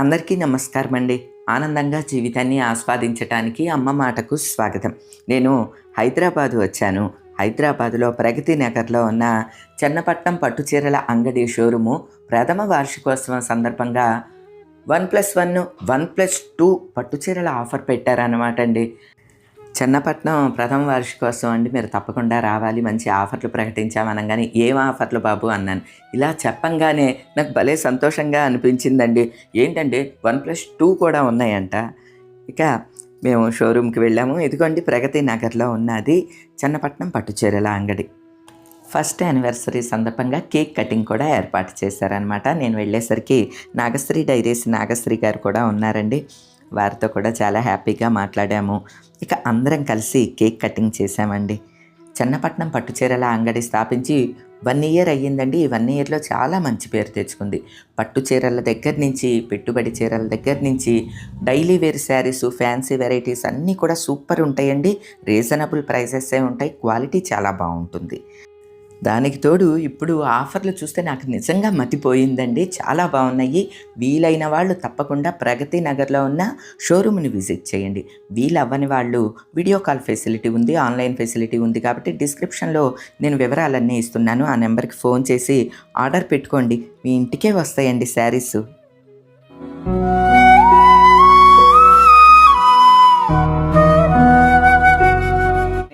అందరికీ నమస్కారం అండి ఆనందంగా జీవితాన్ని ఆస్వాదించటానికి అమ్మ మాటకు స్వాగతం. నేను హైదరాబాద్ వచ్చాను. హైదరాబాదులో ప్రగతి నగర్లో ఉన్న చెన్నపట్నం పట్టుచీరల అంగడి షోరూము ప్రథమ వార్షికోత్సవం సందర్భంగా one plus one one plus two పట్టుచీరల offer పెట్టారన్నమాట అండి చెన్నపట్నం ప్రథమ వార్షికోత్సవం అండి. మీరు తప్పకుండా రావాలి. మంచి ఆఫర్లు ప్రకటించామనగానే ఏం ఆఫర్లు బాబు? అన్నాను. ఇలా చెప్పంగానే నాకు భలే సంతోషంగా అనిపించిందండి. ఏంటంటే వన్ ప్లస్ టూ కూడా ఉన్నాయంట. ఇక మేము షోరూమ్కి వెళ్ళాము. ఇదిగోండి ప్రగతి నగర్లో ఉన్నది చెన్నపట్నం పట్టుచీరల అంగడి. ఫస్ట్ యానివర్సరీ సందర్భంగా కేక్ కటింగ్ కూడా ఏర్పాటు చేశారనమాట నేను వెళ్ళేసరికి నాగశ్రీ డైరీస్ నాగశ్రీ గారు కూడా ఉన్నారండి. వారితో కూడా చాలా హ్యాపీగా మాట్లాడాము. ఇక అందరం కలిసి కేక్ కటింగ్ చేశామండి. చెన్నపట్నం పట్టుచీరల అంగడి స్థాపించి వన్ ఇయర్ అయ్యిందండి. ఈ వన్ ఇయర్లో చాలా మంచి పేరు తెచ్చుకుంది. పట్టు చీరల దగ్గర నుంచి పెట్టుబడి చీరల దగ్గర నుంచి daily wear saris fancy varieties అన్నీ కూడా సూపర్ ఉంటాయండి. రీజనబుల్ ప్రైసెస్ ఉంటాయి. క్వాలిటీ చాలా బాగుంటుంది. దానికి తోడు ఇప్పుడు ఆఫర్లు చూస్తే నాకు నిజంగా మతిపోయిందండి. చాలా బాగున్నాయి. వీలైన వాళ్ళు తప్పకుండా ప్రగతి నగర్లో ఉన్న షోరూమ్ని విజిట్ చేయండి. వీలవ్వని వాళ్ళు వీడియో కాల్ ఫెసిలిటీ ఉంది ఆన్లైన్ ఫెసిలిటీ ఉంది కాబట్టి డిస్క్రిప్షన్లో నేను వివరాలన్నీ ఇస్తున్నాను. ఆ నెంబర్కి ఫోన్ చేసి ఆర్డర్ పెట్టుకోండి. మీ ఇంటికే వస్తాయండి శారీస్.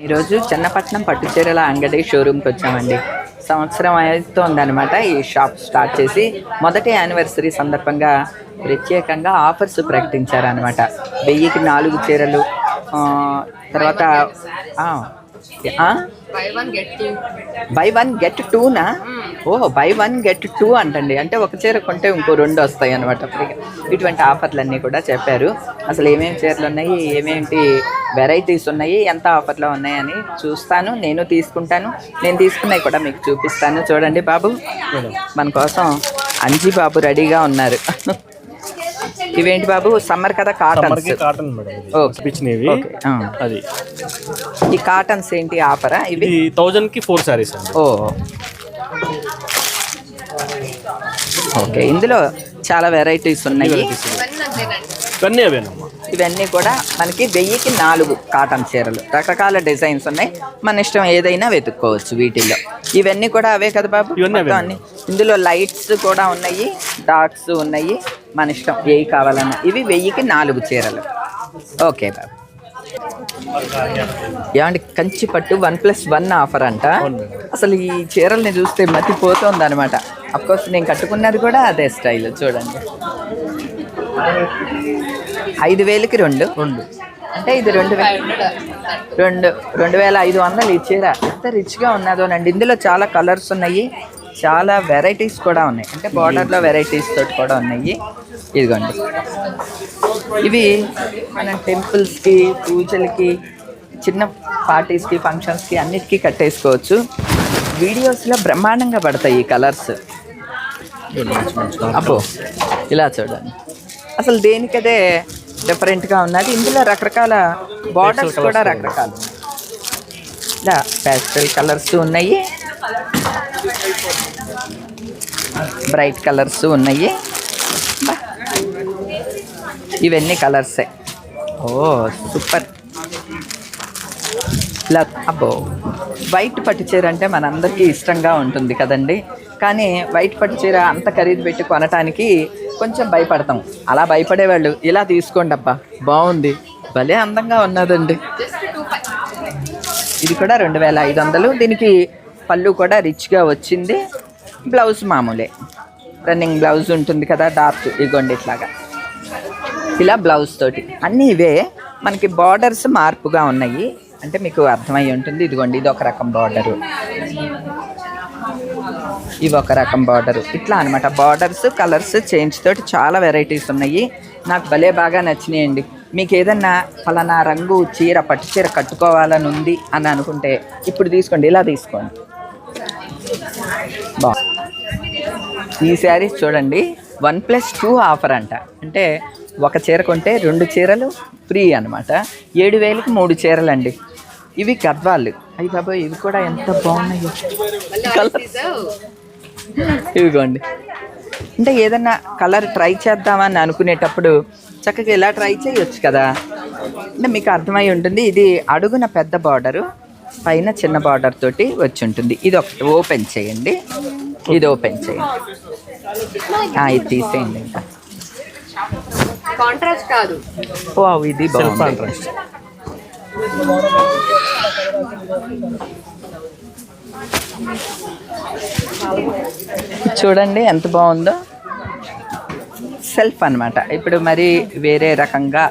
ఈరోజు చెన్నపట్నం పట్టుచీరల అంగడి షోరూమ్కి వచ్చామండి. సంవత్సరం అవుతోందనమాట ఈ షాప్ స్టార్ట్ చేసి. మొదటి యానివర్సరీ సందర్భంగా ప్రత్యేకంగా ఆఫర్స్ ప్రకటించారనమాట వెయ్యికి నాలుగు చీరలు తర్వాత buy one get two buy one get టూనా ఓ బై వన్ గెట్ టూ అంటండి. అంటే ఒక చీర కొంటే ఇంకో రెండు వస్తాయి అనమాట ఇటువంటి ఆఫర్లన్నీ కూడా చెప్పారు. అసలు ఏమేమి చీరలు ఉన్నాయి? ఏమేంటి వెరైటీస్ ఉన్నాయి? ఎంత ఆఫర్లో ఉన్నాయని చూస్తాను. నేను తీసుకుంటాను. నేను తీసుకున్నవి కూడా మీకు చూపిస్తాను. చూడండి బాబు. మన కోసం అంజీ బాబు రెడీగా ఉన్నారు. ఇవేంటి బాబు? సమ్మర్ కదా కాటన్స్ కాటన్ మేడం. ఓకే. అది. ఈ కాటన్స్ ఏంటి ఆఫరా? ఇవి? థౌజండ్కి ఫోర్ అండి. ఓ. ఓకే. ఇందులో చాలా వెరైటీస్ ఉన్నాయి. ఇవన్నీ అవేనమ్మా. ఇవన్నీ కూడా మనకి వెయ్యికి నాలుగు కాటన్ చీరలు. రకరకాల డిజైన్స్ ఉన్నాయి. మన ఇష్టం ఏదైనా వెతుక్కోవచ్చు వీటిల్లో. ఇవన్నీ కూడా అవే కదా బాబు. అన్ని. ఇందులో లైట్స్ కూడా ఉన్నాయి. డార్క్స్ ఉన్నాయి. మన ఇష్టం ఏవి కావాలన్నా. ఇవి వెయ్యికి నాలుగు చీరలు. ఓకే బాబు. ఏమండి కంచి పట్టు వన్ ప్లస్ వన్ ఆఫర్ అంట. అసలు ఈ చీరల్ని చూస్తే మతిపోతుంది అనమాట అఫ్కోర్స్ నేను కట్టుకున్నది కూడా అదే స్టైల్. చూడండి. ఐదు వేలకి రెండు. రెండు. అంటే ఇది రెండు వేల రెండు రెండు వేల ఐదు వందలు ఈ చీర ఎంత రిచ్గా ఉన్నదోనండి ఇందులో చాలా కలర్స్ ఉన్నాయి. చాలా వెరైటీస్ కూడా ఉన్నాయి. అంటే బార్డర్లో వెరైటీస్ తోటి కూడా ఉన్నాయి. ఇదిగోండి. ఇవి మన టెంపుల్స్కి పూజలకి చిన్న పార్టీస్కి ఫంక్షన్స్కి అన్నిటికీ కట్టేసుకోవచ్చు. వీడియోస్లో బ్రహ్మాండంగా పడతాయి ఈ కలర్స్. అబ్బో ఇలా చూడండి. అసలు దేనికదే డిఫరెంట్గా ఉన్నది. ఇందులో రకరకాల బార్డర్స్ కూడా రకరకాలు. ఇలా ప్యాస్టల్ కలర్స్ ఉన్నాయి. బ్రైట్ కలర్స్ ఉన్నాయి. ఇవన్నీ కలర్సే ఓ సూపర్ ఇలా అబ్బో. వైట్ పట్టు చీర అంటే మనందరికీ ఇష్టంగా ఉంటుంది కదండి. కానీ వైట్ పట్టు చీర అంత ఖరీదు పెట్టి కొనటానికి కొంచెం భయపడతాం. అలా భయపడేవాళ్ళు ఇలా తీసుకోండి అబ్బా బాగుంది భలే అందంగా ఉన్నదండి. ఇది కూడా రెండు వేల ఐదు వందలు. దీనికి పళ్ళు కూడా రిచ్గా వచ్చింది. బ్లౌజ్ మామూలే. రన్నింగ్ బ్లౌజ్ ఉంటుంది కదా డార్క్ ఇగోండి ఇట్లాగా. ఇలా బ్లౌజ్ తోటి. అన్నీ ఇవే. మనకి బార్డర్స్ మార్పుగా ఉన్నాయి. అంటే మీకు అర్థమై ఉంటుంది. ఇదిగోండి ఇది ఒక రకం బార్డరు. ఇవి ఒక రకం బార్డర్ ఇట్లా అనమాట బార్డర్స్ కలర్స్ చేంజ్ తోటి చాలా వెరైటీస్ ఉన్నాయి. నాకు భలే బాగా నచ్చినాయండి. మీకు ఏదన్నా ఫలానా రంగు చీర పట్టు చీర కట్టుకోవాలని ఉంది అని అనుకుంటే ఇప్పుడు తీసుకోండి ఇలా తీసుకోండి. బా. ఈ శారీస్ చూడండి వన్ ప్లస్ టూ ఆఫర్ అంట. అంటే ఒక చీర కొంటే రెండు చీరలు ఫ్రీ అనమాట ఏడు వేలకి మూడు చీరలు అండి ఇవి గద్వాళ్ళు అయ్యి బాబోయ్ ఇవి కూడా ఎంత బాగున్నాయో. కలర్స్ ఇవిగోండి అంటే ఏదన్నా కలర్ ట్రై చేద్దామని అనుకునేటప్పుడు చక్కగా ఇలా ట్రై చేయొచ్చు కదా. అంటే మీకు అర్థమై ఉంటుంది ఇది అడుగున పెద్ద బార్డరు పైన చిన్న బార్డర్ తోటి వచ్చి ఉంటుంది. ఇది ఒకటి ఓపెన్ చేయండి. ఇది ఓపెన్ చేయండి. ఆ, ఇది తీసేయండి ఇంకా. కాంట్రాస్ట్ కాదు. ఓ ఇది బాగుంది. కాంట్రాస్ట్ చూడండి ఎంత బాగుందో. సెల్ఫ్ అన్నమాట. ఇప్పుడు మరి వేరే రకంగా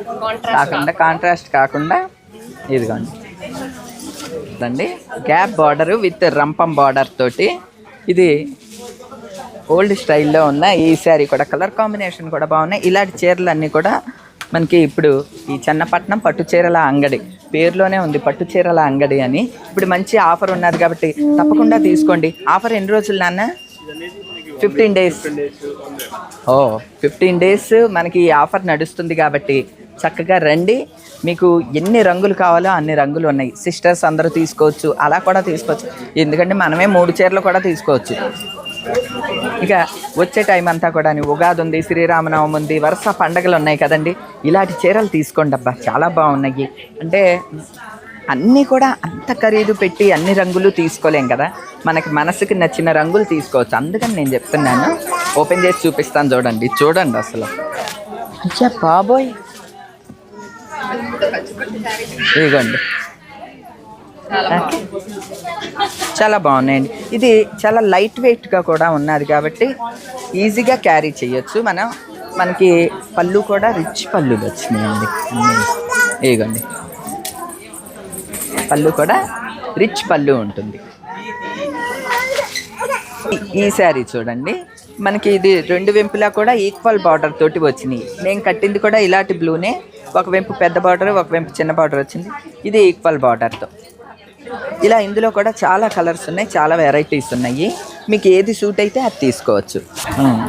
కాకుండా కాంట్రాస్ట్ కాకుండా ఇదిగోండి. అండి గ్యాప్ బార్డర్ విత్ రంపం బార్డర్ తోటి. ఇది ఓల్డ్ స్టైల్లో ఉన్న ఈ శారీ కూడా కలర్ కాంబినేషన్ కూడా బాగున్నాయి. ఇలాంటి చీరలన్నీ కూడా మనకి ఇప్పుడు ఈ చెన్నపట్నం పట్టు చీరల అంగడి పేరులోనే ఉంది పట్టు చీరల అంగడి అని. ఇప్పుడు మంచి ఆఫర్ ఉన్నది కాబట్టి తప్పకుండా తీసుకోండి. ఆఫర్ ఎన్ని రోజులు నాన్న? ఫిఫ్టీన్ డేస్ ఓ ఫిఫ్టీన్ డేస్ మనకి ఈ ఆఫర్ నడుస్తుంది కాబట్టి చక్కగా రండి. మీకు ఎన్ని రంగులు కావాలో అన్ని రంగులు ఉన్నాయి. సిస్టర్స్ అందరూ తీసుకోవచ్చు అలా కూడా తీసుకోవచ్చు. ఎందుకంటే మనమే మూడు చీరలు కూడా తీసుకోవచ్చు. ఇక వచ్చే టైం అంతా కూడా ఉగాది ఉంది శ్రీరామనవమి ఉంది వరుస పండగలు ఉన్నాయి కదండి. ఇలాంటి చీరలు తీసుకోండి అబ్బా చాలా బాగున్నాయి. అంటే అన్నీ కూడా అంత ఖరీదు పెట్టి అన్ని రంగులు తీసుకోలేం కదా. మనకి మనసుకి నచ్చిన రంగులు తీసుకోవచ్చు. అందుకని నేను చెప్తున్నాను ఓపెన్ చేసి చూపిస్తాను చూడండి. చూడండి అసలు. అచ్చా బాబోయ్. ఇదిగోండి. చాలా బాగున్నాయండి. ఇది చాలా లైట్ వెయిట్గా కూడా ఉన్నది కాబట్టి ఈజీగా క్యారీ చేయొచ్చు. మనం మనకి పళ్ళు కూడా రిచ్ పళ్ళులు వచ్చినాయండి. అన్నీ. ఇదిగోండి. పళ్ళు కూడా రిచ్ పళ్ళు ఉంటుంది. ఈ- ఈ శారీ చూడండి. మనకి ఇది రెండు వెంపులా కూడా ఈక్వల్ బార్డర్ తోటి వచ్చినాయి. నేను కట్టింది కూడా ఇలాంటి బ్లూనే ఒక వెంపు పెద్ద బార్డర్ ఒక వెంపు చిన్న బార్డర్ వచ్చింది. ఇది ఈక్వల్ బార్డర్తో ఇలా ఇందులో కూడా చాలా కలర్స్ ఉన్నాయి చాలా వెరైటీస్ ఉన్నాయి. మీకు ఏది సూట్ అయితే అది తీసుకోవచ్చు. ఉమ్.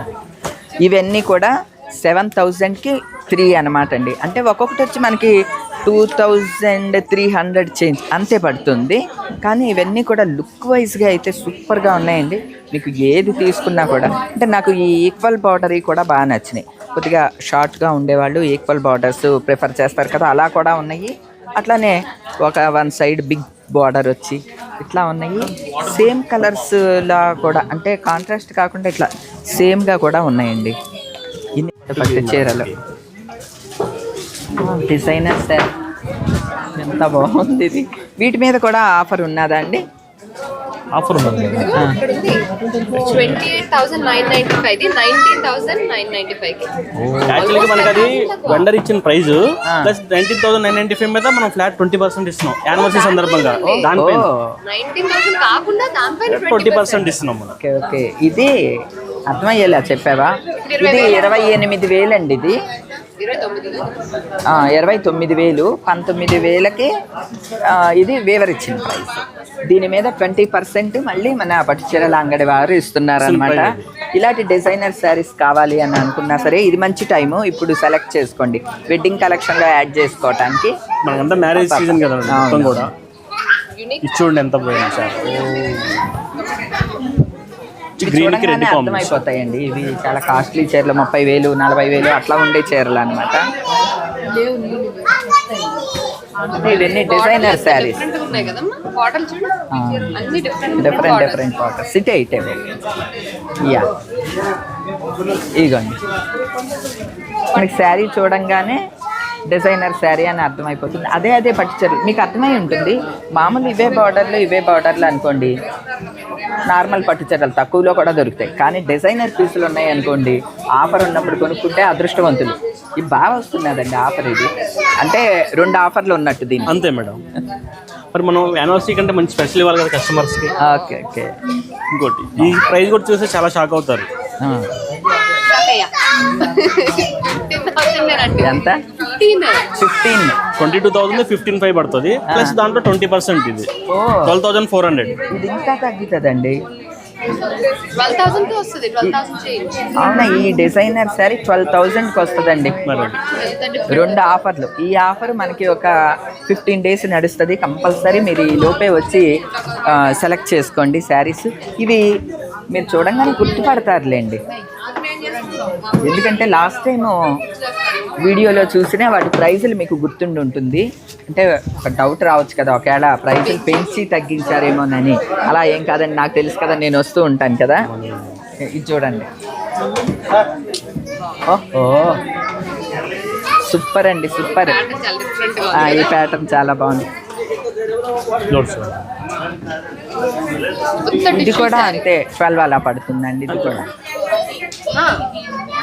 ఇవన్నీ కూడా సెవెన్ థౌజండ్కి త్రీ అనమాట అండి. అంటే ఒక్కొక్కటి వచ్చి మనకి two thousand three hundred change అంతే పడుతుంది. కానీ ఇవన్నీ కూడా లుక్ వైజ్గా అయితే సూపర్గా ఉన్నాయండి. మీకు ఏది తీసుకున్నా కూడా. అంటే నాకు ఈ ఈక్వల్ బార్డర్ కూడా బాగా నచ్చినాయి. కొద్దిగా షార్ట్గా ఉండేవాళ్ళు ఈక్వల్ బార్డర్స్ ప్రిఫర్ చేస్తారు కదా అలా కూడా ఉన్నాయి. అట్లానే ఒక వన్ సైడ్ బిగ్ బార్డర్ వచ్చి ఇట్లా ఉన్నాయి. సేమ్ కలర్స్ లా కూడా అంటే కాంట్రాస్ట్ కాకుండా ఇట్లా సేమ్గా కూడా ఉన్నాయండి. ఇన్ని పట్టు చీరలు. డిజైనర్ సార్ ఎంత బాగుంది ఇది. వీటి మీద కూడా ఆఫర్ ఉన్నదా అండి? ఆఫర్ ఉంది. Twenty eight thousand nine ninety five the nineteen thousand nine ninety five యాక్చువల్గా మనకి అది వెండర్ ఇచ్చిన price. Plus nineteen thousand nine ninety five మీద మనం ఫ్లాట్ ట్వంటీ పర్సెంట్ ఇస్తున్నాం. యానివర్సరీ సందర్భంగా. దానిపైన ఓ. నైన్టీన్ థౌసండ్ కాకుండా దానిపైన ట్వంటీ పర్సెంట్ ఇస్తున్నాం మనం. Okay okay. ఇది అర్థమయ్యేలా చెప్పావా? ఇది ఇరవై ఎనిమిది వేలండి ఇది. ఇరవై తొమ్మిది వేలు. పంతొమ్మిది వేలకి ఇది వేవర్ ఇచ్చిన ప్రైస్. దీని మీద ట్వంటీ పర్సెంట్ మళ్ళీ మన పట్టు చీరల అంగడి వారు ఇస్తున్నారు అనమాట ఇలాంటి డిజైనర్ శారీస్ కావాలి అని అనుకున్నా సరే ఇది మంచి టైము ఇప్పుడు సెలెక్ట్ చేసుకోండి. వెడ్డింగ్ కలెక్షన్లో యాడ్ చేసుకోవటానికి మ్యారేజ్ సీజన్ కదా. కూడా. చూడండి ఎంత పోయింది సార్. గ్రీన్కి రెడ్ అర్థమైపోతాయండి. ఇవి చాలా కాస్ట్లీ చీరలు ముప్పై వేలు నలభై వేలు అట్లా ఉండే చీరలు అనమాట ఇవన్నీ designer saris different different different different water city అయితే యా ఇగోండి. మనకి శారీ చూడంగానే డిజైనర్ శారీ అని అర్థమైపోతుంది. అదే అదే పట్టు చీరలు మీకు అర్థమై ఉంటుంది. మామూలు ఇవే బార్డర్లు ఇవే బార్డర్లు అనుకోండి నార్మల్ పట్టు చీరలు తక్కువలో కూడా దొరుకుతాయి. కానీ డిజైనర్ పీసులు ఉన్నాయి అనుకోండి ఆఫర్ ఉన్నప్పుడు కొనుక్కుంటే అదృష్టవంతులు. ఇది బాగా వస్తున్నదండి ఆఫర్ ఇది. అంటే రెండు ఆఫర్లు ఉన్నట్టు దీనికి. అంతే మేడం. మరి మనం యానివర్సరీ కంటే మంచి స్పెషల్ ఇవ్వాలి కదా కస్టమర్స్కి ఓకే ఓకే. ఇంకోటి ఈ ప్రైస్ కూడా చూస్తే చాలా షాక్ అవుతారు. ఎంత? Fifteen twenty two thousand fifteen five పడుతుంది. ప్లస్ దాంట్లో ట్వంటీ పర్సెంట్ ఇది. Twelve thousand four hundred. ఇది ఇంకా తగ్గుతుందండి. అవునా ఈ డిజైనర్ శారీ ట్వెల్వ్ థౌజండ్కి వస్తుందండి. రెండు ఆఫర్లు. ఈ ఆఫర్ మనకి ఒక ఫిఫ్టీన్ డేస్ నడుస్తుంది. కంపల్సరీ మీరు ఈ లోపే వచ్చి సెలెక్ట్ చేసుకోండి శారీస్ ఇవి మీరు చూడంగానే గుర్తుపడతారులేండి. ఎందుకంటే లాస్ట్ టైం వీడియోలో చూసినా వాటి ప్రైజులు మీకు గుర్తుండి ఉంటుంది. అంటే ఒక డౌట్ రావచ్చు కదా ఒకవేళ ప్రైజులు పెంచి తగ్గించారేమోనని అలా ఏం కాదండి నాకు తెలుసు కదా నేను వస్తూ ఉంటాను కదా. ఇది చూడండి. ఓహో. సూపర్ అండి సూపర్ ఈ. ప్యాటర్న్ చాలా బాగుంది. ఇది కూడా. అంతే ట్వెల్వ్ అలా పడుతుందండి ఇది కూడా.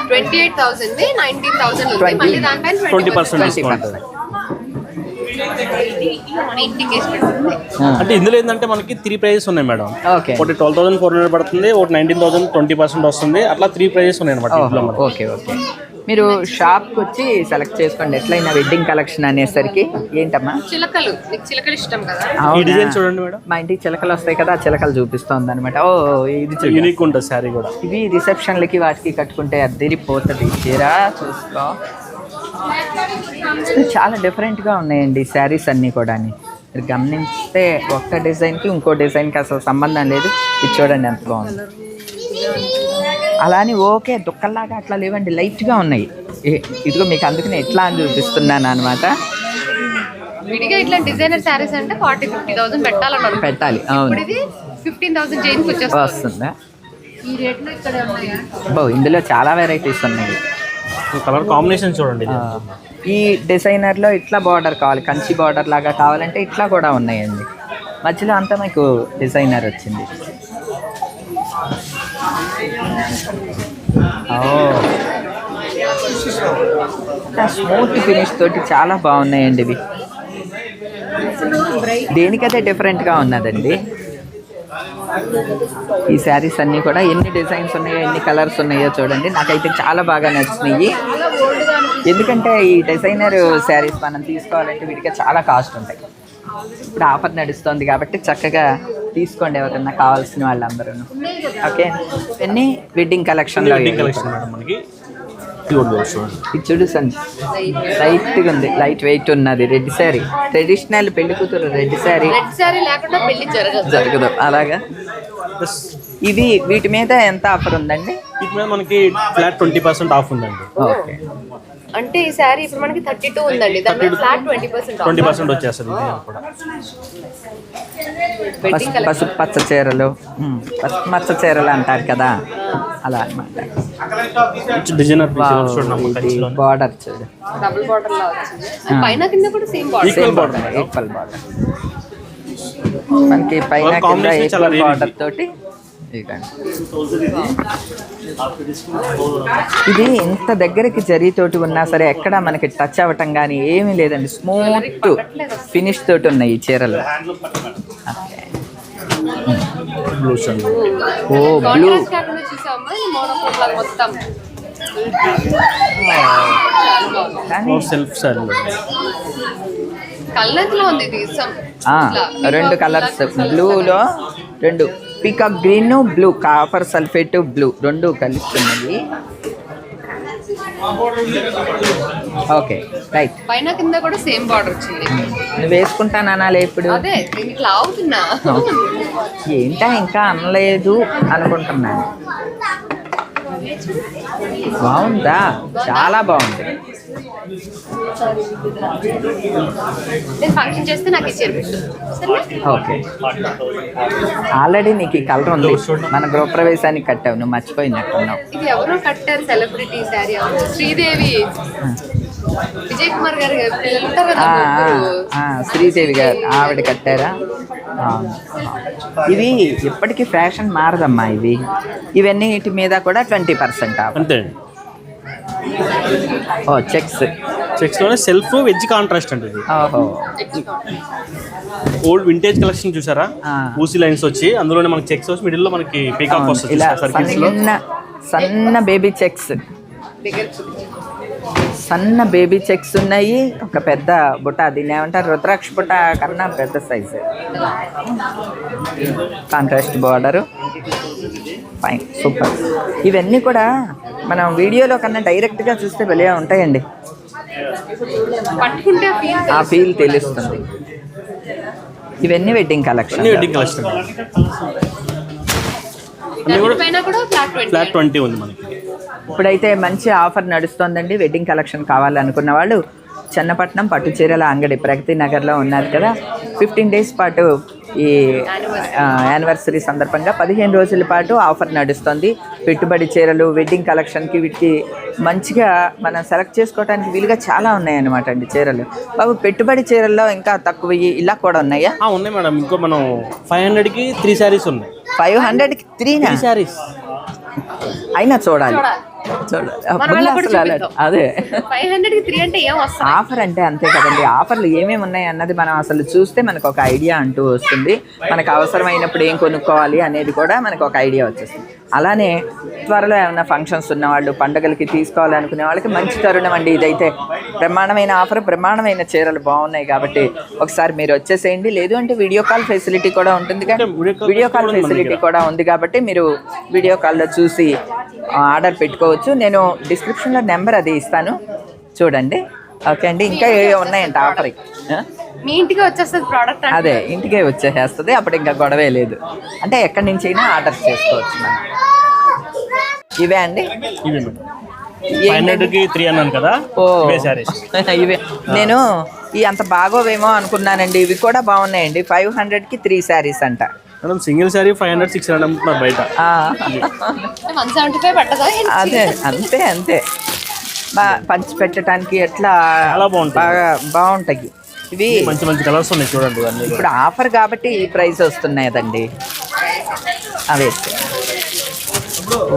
Twenty eight thousand nineteen thousand ఉంది. 20. మళ్ళీ దానిపైన ట్వంటీ పర్సెంట్ డిస్కౌంట్ అంటే ఇందులో ఏంటంటే మనకి త్రీ ప్రైజెస్ ఉన్నాయి మేడం. ఓకే. ఒకటి ట్వెల్వ్ థౌసండ్ ఫోర్ హండ్రెడ్ పడుతుంది ఒకటి నైన్టీన్ థౌసండ్ ట్వంటీ పర్సెంట్ వస్తుంది అట్లా త్రీ ప్రైజెస్ ఉన్నాయి అనమాట. Okay okay. మీరు షాప్కి వచ్చి సెలెక్ట్ చేసుకోండి. ఎట్లయినా వెడ్డింగ్ కలెక్షన్ అనేసరికి. ఏంటమ్మా? చిలకలు. చిలకలు ఇష్టం కదా? ఈ అవునా? డిజైన్ చూడండి మేడం. మా ఇంటికి చిలకలు వస్తాయి కదా ఆ చిలకలు చూపిస్తోంది అనమాట ఓ ఇది చూడు. యూనిక్ ఉంటుంది శారీ కూడా. ఇవి రిసెప్షన్లకి వాటికి కట్టుకుంటే అద్దరిపోతుంది. చీర చూసుకో. చాలా డిఫరెంట్గా ఉన్నాయండి శారీస్ అన్నీ కూడా మీరు గమనిస్తే ఒక్క డిజైన్కి ఇంకో డిజైన్కి అసలు సంబంధం లేదు. ఇది చూడండి ఎంత బాగుంది. అలానే ఓకే దుక్కల్లాగా అట్లా లేవండి లైట్గా ఉన్నాయి. ఏ- ఇదిగో మీకు అందుకనే ఎట్లా అని చూపిస్తున్నాను అనమాట విడిగా ఇట్లా డిజైనర్ శారీస్ అంటే ఫార్టీ ఫిఫ్టీ థౌసండ్ పెట్టాలని. పెట్టాలి అవును. ఇప్పుడు ఇది ఫిఫ్టీన్ థౌసండ్ వస్తుందా? ఈ రేట్లో ఇక్కడ ఉన్నాయా? ఇందులో చాలా వెరైటీస్ ఉన్నాయి. కలర్ కాంబినేషన్ చూడండి ఈ డిజైనర్లో ఇట్లా బార్డర్ కావాలి కంచి బార్డర్ లాగా కావాలంటే ఇట్లా కూడా ఉన్నాయండి. మధ్యలో అంతా మీకు డిజైనర్ వచ్చింది. Oh. స్మూత్ ఫినిష్ తోటి చాలా బాగున్నాయండి ఇవి. దేనికైతే డిఫరెంట్గా ఉన్నదండి? ఈ శారీస్ అన్నీ కూడా ఎన్ని డిజైన్స్ ఉన్నాయో ఎన్ని కలర్స్ ఉన్నాయో చూడండి. నాకైతే చాలా బాగా నచ్చినాయి. ఎందుకంటే ఈ డిజైనర్ శారీస్ మనం తీసుకోవాలంటే వీటికి చాలా కాస్ట్ ఉంటాయి. ఇప్పుడు ఆఫర్ నడుస్తుంది కాబట్టి చక్కగా తీసుకోండి ఎవరైనా కావాల్సిన వాళ్ళందరూ ఓకే? ఇవన్నీ వెడ్డింగ్ కలెక్షన్లో వెడ్డింగ్ కలెక్షన్ మేడం మనకి. ఇది చూడు సంజు. లైట్గా ఉంది. లైట్ వెయిట్ ఉన్నది. రెడ్ శారీ ట్రెడిషనల్ పెళ్ళి కూతురు రెడ్ శారీ లేకుండా పెళ్ళి జరగదు. జరగదు. అలాగా? ఇవి వీటి మీద ఎంత ఆఫర్ ఉందండి? వీటి మీద మనకి ఫ్లాట్ ట్వంటీ పర్సెంట్ ఆఫ్ ఉందండి. ఓకే. అంటే ఈ శారీ ఇప్పుడు మనకి థర్టీ టూ ఉందండి. దాని మీద flat twenty percent twenty percent వచ్చేస్తుంది పసుపు పచ్చ చీరలు. పసుపు మచ్చ చీరలు అంటారు కదా. అలా అనమాట బార్డర్ చూడు. డబుల్ బార్డర్ లా వచ్చింది. పైన కింద కూడా same border same. Border equal border మనకి పైన కింద ఈక్వల్ బార్డర్ తోటి. ఇది ఇంత దగ్గరికి జరీతోటి ఉన్నా సరే ఎక్కడ మనకి టచ్ అవ్వటం కానీ ఏమీ లేదండి. స్మూత్ ఫినిష్ తోటి ఉన్నాయి ఈ చీరలు. ఓ బ్లూ సెల్ఫ్ కలర్లో ఉంది రెండు కలర్స్ బ్లూలో రెండు. Peacock green blue copper sulphate blue. రెండు కలుస్తున్నాయి. Okay right. పైన కింద కూడా సేమ్ బార్డర్ వచ్చింది. నువ్వు ఇప్పుడు? అదే ఇట్లా ఏంటా ఇంకా అనలేదు అనుకుంటున్నాను. బాగుందా? చాలా బాగుంది. నేను ఫంక్షన్ చేస్తే నాకు ఇచ్చారు పెట్టు. సరే ఓకే. ఆల్రెడీ నీకు ఈ కలర్ ఉంది. మన గృహప్రవేశానికి కట్టావు. నువ్వు మర్చిపోయినట్టున్నావు ఇది ఎవరో కట్టారు సెలబ్రిటీ శారీ. శ్రీదేవి. విజయ్ కుమార్ గారు శ్రీదేవి గారు ఆవిడ కట్టారా. ఇవి ఇప్పటికీ ఫ్యాషన్ మారదమ్మా ఇవి. ఇవన్నీ వీటి మీద కూడా ట్వంటీ పర్సెంట్ అంతే ఓ చెక్స్. చెక్స్లోనే సెల్ఫ్ వెజ్ కాంట్రాస్ట్ అండి ఇది. ఓహో. ఓల్డ్ వింటేజ్ కలెక్షన్ చూసారా. ఊసి లైన్స్ వచ్చి అందులోనే మనకి చెక్స్ వచ్చి మిడిల్లో మనకి పీకాక్. వస్తుంది ఇలా సర్కిల్స్లో సన్న సన్న బేబీ చెక్స్. సన్న బేబీ చెక్స్ ఉన్నాయి. ఒక పెద్ద బుట్ట దీన్ని ఏమంటారు? రుద్రాక్ష బుట్ట కన్నా పెద్ద size. Contrast border. Fine super ఇవన్నీ కూడా మనం వీడియోలో కన్నా డైరెక్ట్గా చూస్తే భలే ఉంటాయండి. పట్టుకుంటే ఆ ఫీల్ తెలుస్తుంది. ఇవన్నీ వెడ్డింగ్ కలెక్షన్ అన్ని వెడ్డింగ్ కలెక్షన్ ఫ్లాట్ ట్వంటీ ఉంది మనకి. ఇప్పుడైతే మంచి ఆఫర్ నడుస్తోందండి. వెడ్డింగ్ కలెక్షన్ కావాలనుకున్న వాళ్ళు చన్నపట్నం పట్టు చీరల అంగడి ప్రగతి నగర్లో ఉన్నారు కదా. ఫిఫ్టీన్ డేస్ పాటు ఈ యానివర్సరీ సందర్భంగా పదిహేను రోజుల పాటు ఆఫర్ నడుస్తుంది. పెట్టుబడి చీరలు వెడ్డింగ్ కలెక్షన్కి వీటికి మంచిగా మనం సెలెక్ట్ చేసుకోవడానికి వీలుగా చాలా ఉన్నాయన్నమాట అండి చీరలు. బాబు పెట్టుబడి చీరల్లో ఇంకా తక్కువ ఇలా కూడా ఉన్నాయా? ఉన్నాయి మేడం. ఇంకో మనం ఫైవ్ హండ్రెడ్కి త్రీ శారీస్ ఉన్నాయి. ఫైవ్ హండ్రెడ్కి త్రీనా? త్రీ శారీస్. అయినా చూడాలి. చూడాలి. అదే. ఆఫర్ అంటే అంతే కదండి. ఆఫర్లు ఏమేమి ఉన్నాయి అన్నది మనం అసలు చూస్తే మనకు ఒక ఐడియా అంటూ వస్తుంది. మనకు అవసరమైనప్పుడు ఏం కొనుక్కోవాలి అనేది కూడా మనకు ఒక ఐడియా వచ్చేస్తుంది. అలానే త్వరలో ఏమైనా ఫంక్షన్స్ ఉన్న వాళ్ళు పండగలకి తీసుకోవాలనుకునే వాళ్ళకి మంచి తరుణం అండి. ఇదైతే బ్రహ్మాండమైన ఆఫర్ బ్రహ్మాండమైన చీరలు బాగున్నాయి కాబట్టి ఒకసారి మీరు వచ్చేసేయండి. లేదు అంటే వీడియో కాల్ ఫెసిలిటీ కూడా ఉంటుంది వీడియో కాల్ ఫెసిలిటీ కూడా ఉంది కాబట్టి మీరు వీడియో కాల్లో చూసి ఆర్డర్ పెట్టుకోవచ్చు. నేను డిస్క్రిప్షన్లో నెంబర్ అది ఇస్తాను. చూడండి. ఓకే అండి ఇంకా ఏ ఉన్నాయంట ఆఫర్ మీ ఇంటికి వచ్చేస్తుంది ప్రోడక్ట్ అదే ఇంటికే వచ్చేసేస్తుంది అప్పుడు ఇంకా గొడవే లేదు. అంటే ఎక్కడి నుంచి అయినా ఆర్డర్ చేసుకోవచ్చు మనం. ఇవే అండి? ఇవి నేను ఈ అంత బాగోవేమో అనుకున్నానండి ఇవి కూడా బాగున్నాయండి. ఫైవ్ హండ్రెడ్కి త్రీ శారీస్ అంట. Madam single sari five hundred six hundred అమ్ముతున్నారు బయట. అదే అంతే అంతే. పంచి పెట్టడానికి ఎట్లా. బాగా బాగుంటాయి. ఇవి మంచి మంచి కలర్స్ ఉన్నాయి చూడండి ఇప్పుడు ఆఫర్ కాబట్టి ఈ ప్రైస్ వస్తున్నాయండి అవి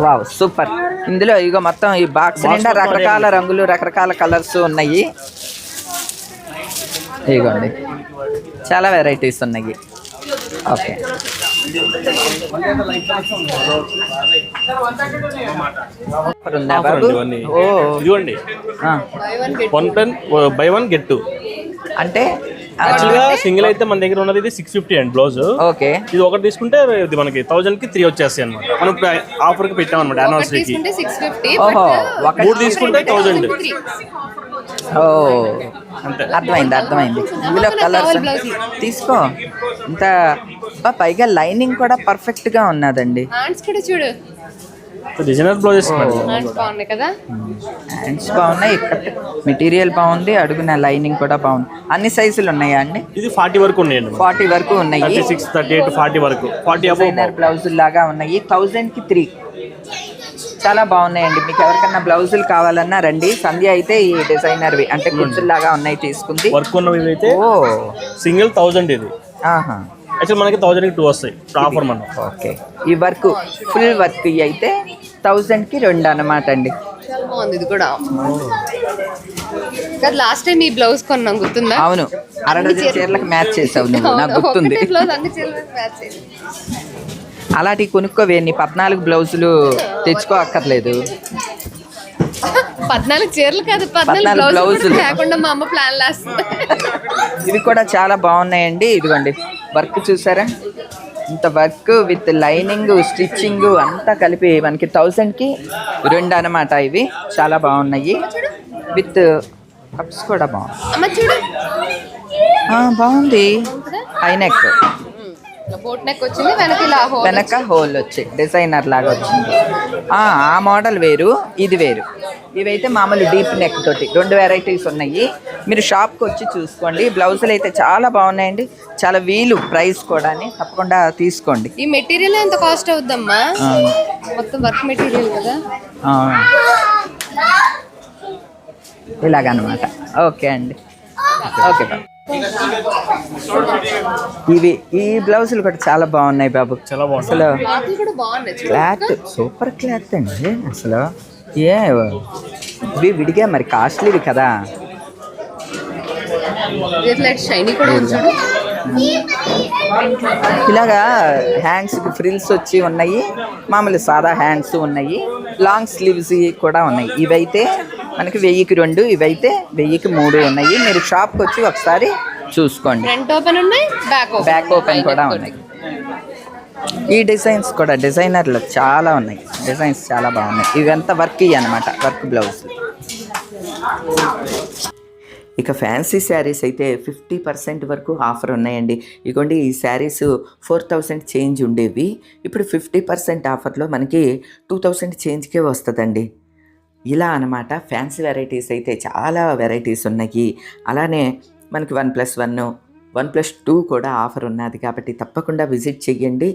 వావ్ సూపర్. ఇందులో ఇగో మొత్తం ఈ బాక్స్ నిండా రకరకాల రంగులు రకరకాల కలర్స్ ఉన్నాయి. ఇగోండి చాలా వెరైటీస్ ఉన్నాయి. Okay. Buy one pen buy one get two అంటే యాక్చువల్గా సింగిల్ అయితే మన దగ్గర ఉన్నది ఇది సిక్స్ ఫిఫ్టీ అండి బ్లౌజ్. ఓకే. ఇది ఒకటి తీసుకుంటే ఇది మనకి థౌజండ్కి త్రీ వచ్చేస్తాయి అనమాట మనం ఇప్పుడు ఆఫర్కి పెట్టాం అనమాట యానివర్సరీకి మూడు తీసుకుంటే థౌజండ్ ఓ అంతే అర్థమైంది అర్థమైంది. ఇందులో కలర్స్ తీసుకో. ఇంత పైగా లైనింగ్ కూడా పర్ఫెక్ట్గా ఉన్నదండి. హ్యాండ్స్ కూడా చూడు. డిజైనర్ బ్లౌజెస్ మేడం హ్యాండ్స్ బాగున్నాయి కదా? హ్యాండ్స్ బాగున్నాయి ఇక్కడ మెటీరియల్ బాగుంది అడుగున లైనింగ్ కూడా బాగుంది. అన్ని సైజులు ఉన్నాయా అండి? ఇది ఫార్టీ వరకు ఉన్నాయండి ఫార్టీ వరకు ఉన్నాయి. సిక్స్ థర్టీ ఎయిట్ ఫార్టీ వరకు. ఫార్టీ అబౌవ్ డిజైనర్ బ్లౌజులు లాగా ఉన్నాయి. థౌజండ్కి త్రీ చాలా బాగున్నాయండి. మీకు ఎవరికన్నా బ్లౌజులు కావాలన్నా రండి. సంధ్య అయితే ఈ డిజైనర్వి అంటే కుర్చుల్లాగా ఉన్నాయి తీసుకుంది. వర్క్ ఉన్నవి అయితే ఓ. సింగిల్ థౌజండ్ ఇది. ఆహా. యాక్చువల్ మనకి థౌజండ్ టూ వస్తాయి. ఆఫర్ మనం ఓకే. ఈ వర్క్ ఫుల్ వర్క్ ఇవి అయితే థౌజండ్కి రెండు అన్నమాట అండి. చాలా బాగుంది ఇది కూడా. కదా లాస్ట్ టైం ఈ బ్లౌజ్ కొన్నాం గుర్తుందా? అవును. అర డజన్ చీరలకు మ్యాచ్ చేసావు నువ్వు. నాకు గుర్తుంది. బ్లౌజ్ అన్ని చీరలు మ్యాచ్ చేసి. అలాంటివి కొనుక్కోవే నీ పద్నాలుగు బ్లౌజులు తెచ్చుకో అక్కర్లేదు. పద్నాలుగు చీరలు కాదు పద్నాలుగు పద్నాలుగు బ్లౌజ్ బ్లౌజులు. లేకుండా మా అమ్మ ప్లాన్ ఇవి కూడా చాలా బాగున్నాయండి. ఇదిగోండి. వర్క్ చూసారా? ఇంత వర్క్ విత్ లైనింగ్ స్టిచ్చింగ్ అంతా కలిపి మనకి థౌజండ్కి రెండు అన్నమాట ఇవి. చాలా బాగున్నాయి. విత్ కప్స్ కూడా బాగుంది. బాగుంది హై నెక్ బోట్ నెక్ వచ్చింది వెనక ఇలా hole వెనక హోల్ వచ్చి డిజైనర్ లాగా వచ్చింది. ఆ మోడల్ వేరు ఇది వేరు. ఇవైతే మామూలు డీప్ నెక్ తోటి రెండు వెరైటీస్ ఉన్నాయి. మీరు షాప్కి వచ్చి చూసుకోండి. బ్లౌజులు అయితే చాలా బాగున్నాయండి. చాలా వీలు ప్రైస్ కూడా తప్పకుండా తీసుకోండి. ఈ మెటీరియల్ ఎంత కాస్ట్ అవుద్దమ్మా? మొత్తం వర్క్ మెటీరియల్ కదా. ఇలాగనమాట. ఓకే అండి. ఓకే బాబు ఇవి ఈ బ్లౌజులు కూడా చాలా బాగున్నాయి బాబు. అసలు. క్లాత్ సూపర్ క్లాత్ అండి అసలు. ఏ ఇవి విడిగా మరి కాస్ట్లీవి కదా. ఇలాగా హ్యాండ్స్ ఫ్రిల్స్ వచ్చి ఉన్నాయి. మామూలు సాదా హ్యాండ్స్ ఉన్నాయి. లాంగ్ స్లీవ్స్ కూడా ఉన్నాయి. ఇవైతే మనకి వెయ్యికి రెండు ఇవైతే వెయ్యికి మూడు ఉన్నాయి. మీరు షాప్కి వచ్చి ఒకసారి చూసుకోండి. ఫ్రంట్ ఓపెన్ ఉన్నాయి బ్యాక్ ఓపెన్ బ్యాక్ ఓపెన్ కూడా ఉన్నాయి. ఈ డిజైన్స్ కూడా డిజైనర్లు చాలా ఉన్నాయి. డిజైన్స్ చాలా బాగున్నాయి. ఇవంతా వర్క్ అనమాట వర్క్ బ్లౌజ్. ఇక ఫ్యాన్సీ శారీస్ అయితే ఫిఫ్టీ పర్సెంట్ వరకు ఆఫర్ ఉన్నాయండి. ఇగోండి ఈ శారీస్ ఫోర్ థౌసండ్ చేంజ్ ఉండేవి. ఇప్పుడు ఫిఫ్టీ పర్సెంట్ ఆఫర్లో మనకి టూ థౌసండ్ చేంజ్కే వస్తుందండి. ఇలా అనమాట ఫ్యాన్సీ వెరైటీస్ అయితే చాలా వెరైటీస్ ఉన్నాయి. అలానే మనకి one plus one one plus two కూడా ఆఫర్ ఉన్నది కాబట్టి తప్పకుండా విజిట్ చేయండి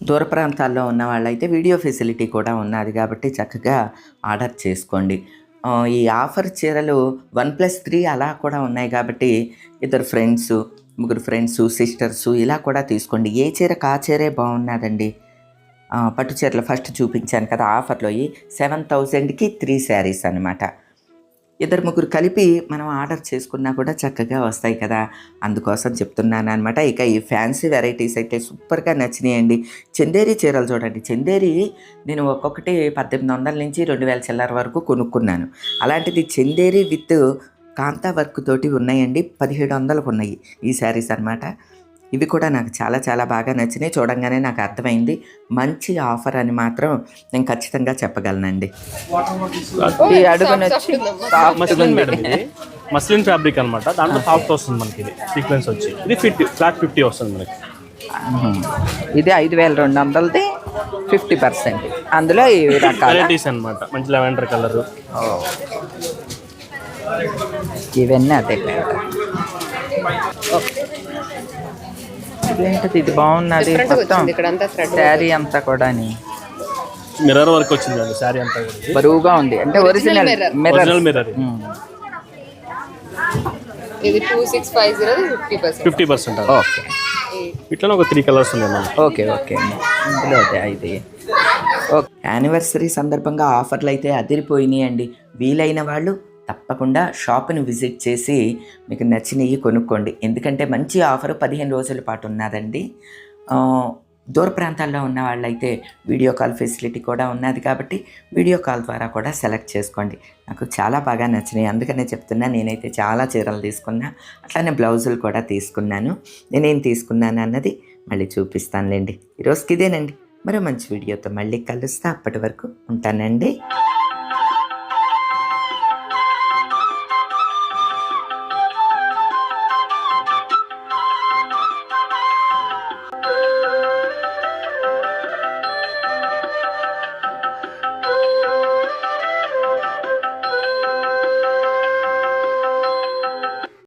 దూర ప్రాంతాల్లో ఉన్న వాళ్ళైతే వీడియో ఫెసిలిటీ కూడా ఉన్నది కాబట్టి చక్కగా ఆర్డర్ చేసుకోండి. ఈ ఆఫర్ చీరలు వన్ ప్లస్ త్రీ అలా కూడా ఉన్నాయి కాబట్టి ఇద్దరు ఫ్రెండ్స్ ముగ్గురు ఫ్రెండ్స్ సిస్టర్స్ ఇలా కూడా తీసుకోండి. ఏ చీర కా చీరే బాగున్నదండి? పట్టు చీరలు ఫస్ట్ చూపించాను కదా ఆఫర్లో ఈ సెవెన్ థౌజండ్కి త్రీ శారీస్ అనమాట ఇద్దరు ముగ్గురు కలిపి మనం ఆర్డర్ చేసుకున్నా కూడా చక్కగా వస్తాయి కదా. అందుకోసం చెప్తున్నాను అనమాట ఇక ఈ ఫ్యాన్సీ వెరైటీస్ అయితే సూపర్గా నచ్చినాయండి. చందేరి చీరలు చూడండి. చందేరి నేను ఒక్కొక్కటి పద్దెనిమిది వందల నుంచి రెండు వేల చిల్లర వరకు కొనుక్కున్నాను. అలాంటిది చందేరి విత్ కాంతా వర్క్ తోటి ఉన్నాయండి. పదిహేడు వందలకు ఉన్నాయి ఈ శారీస్ అన్నమాట. ఇవి కూడా నాకు చాలా చాలా బాగా నచ్చినాయి. చూడంగానే నాకు అర్థమైంది. మంచి ఆఫర్ అని మాత్రం నేను ఖచ్చితంగా చెప్పగలనండి. మస్లిన్ ఫ్యాబ్రిక్ అన్నమాట. దాంట్లో సాఫ్ట్ వస్తుంది మనకి ఇది. సీక్వెన్స్ వచ్చి. ఇది ఫిఫ్టీ ఫ్లాట్ ఫిఫ్టీ వస్తుంది మనకి. ఇది ఐదు వేల రెండు వందలది ఫిఫ్టీ పర్సెంట్ అందులో ఈ రకాల వెరైటీస్ అన్నమాట. మంచి లెవెండర్ కలర్ ఇవన్నీ అదే ఇదేంటిది? ఇది బాగున్నది. మొత్తం శారీ అంతా కూడా మిర్రర్ వర్క్ వచ్చింది అండి శారీ అంతా కూడా. బరువుగా ఉంది. అంటే ఒరిజినల్. మిర్రర్ ఒరిజినల్ మిర్రర్ ఇది. Two six five zero fifty percent fifty percent okay ఇట్లనే ఒక త్రీ కలర్స్ ఉన్నాయి ఓకే ఓకే ఇందులో ఇది. ఓకే యానివర్సరీ సందర్భంగా ఆఫర్లు అయితే అదిరిపోయినాయి అండి వీలైన వాళ్ళు తప్పకుండా షాప్ను విజిట్ చేసి మీకు నచ్చినవి కొనుక్కోండి. ఎందుకంటే మంచి ఆఫర్ పదిహేను రోజుల పాటు ఉన్నదండి. దూర ప్రాంతాల్లో ఉన్న వాళ్ళైతే వీడియో కాల్ ఫెసిలిటీ కూడా ఉన్నది కాబట్టి వీడియో కాల్ ద్వారా కూడా సెలెక్ట్ చేసుకోండి. నాకు చాలా బాగా నచ్చినాయి అందుకనే చెప్తున్నా నేనైతే చాలా చీరలు తీసుకున్నా అట్లానే బ్లౌజులు కూడా తీసుకున్నాను. నేనేం తీసుకున్నాను అన్నది మళ్ళీ చూపిస్తానులేండి. ఈరోజుకి ఇదేనండి. మరో మంచి వీడియోతో మళ్ళీ కలుస్తా. అప్పటి వరకు ఉంటానండి.